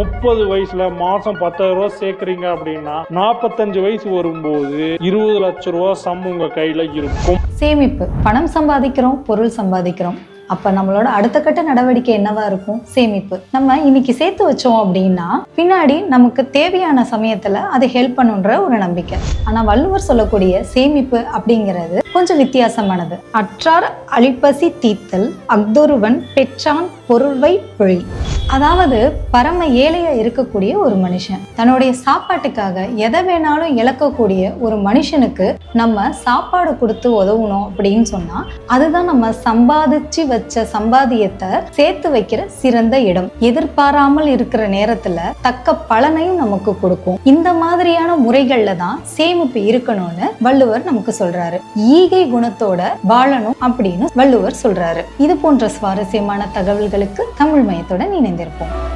முப்பது வயசுல மாசம் பத்தாயிரம் ரூபாய் சேர்க்குறீங்க அப்படின்னா நாற்பத்தஞ்சு வயசு வரும்போது இருபது லட்ச ரூபா சம் உங்க கையில இருக்கும். சேமிப்பு. பணம் சம்பாதிக்கிறோம் பொருள் சம்பாதிக்கிறோம். அப்ப நம்மளோட அடுத்த கட்ட நடவடிக்கை என்னவா இருக்கும்? சேமிப்பு. நம்ம இன்னைக்கு சேர்த்து வச்சோம் அப்படின்னா பின்னாடி நமக்கு தேவையான சமயத்துல அது ஹெல்ப் பண்ணுன்ற ஒரு நம்பிக்கை. ஆனா வள்ளுவர் சொல்லக்கூடிய சேமிப்பு அப்படிங்கிறது கொஞ்சம் வித்தியாசமானது. அற்றார் அழிப்பசி தீத்தல் அக்தொருவன் பெற்றான் பொருள்வை பொழி. அதாவது பரம ஏழையா இருக்கக்கூடிய ஒரு மனுஷன். தன்னுடைய சாப்பாட்டுக்காக எதை வேணாலும் இழக்கக்கூடிய ஒரு மனுஷனுக்கு நம்ம சாப்பாடு கொடுத்து உதவணும் அப்படின்னு சொன்னா அதுதான் நம்ம சம்பாதிச்சு வச்ச சம்பாதியத்தை சேர்த்து வைக்கிற சிறந்த இடம். எதிர்பாராமல் இருக்கிற நேரத்துல தக்க பலனையும் நமக்கு கொடுக்கும். இந்த மாதிரியான முறைகள்ல தான் சேமிப்பு இருக்கணும்னு வள்ளுவர் நமக்கு சொல்றாரு. ஈகை குணத்தோட வாழணும் அப்படின்னு வள்ளுவர் சொல்றாரு. இது போன்ற சுவாரஸ்யமான தகவல்களுக்கு தமிழ் மயத்துடன் இணைந்திருப்போம்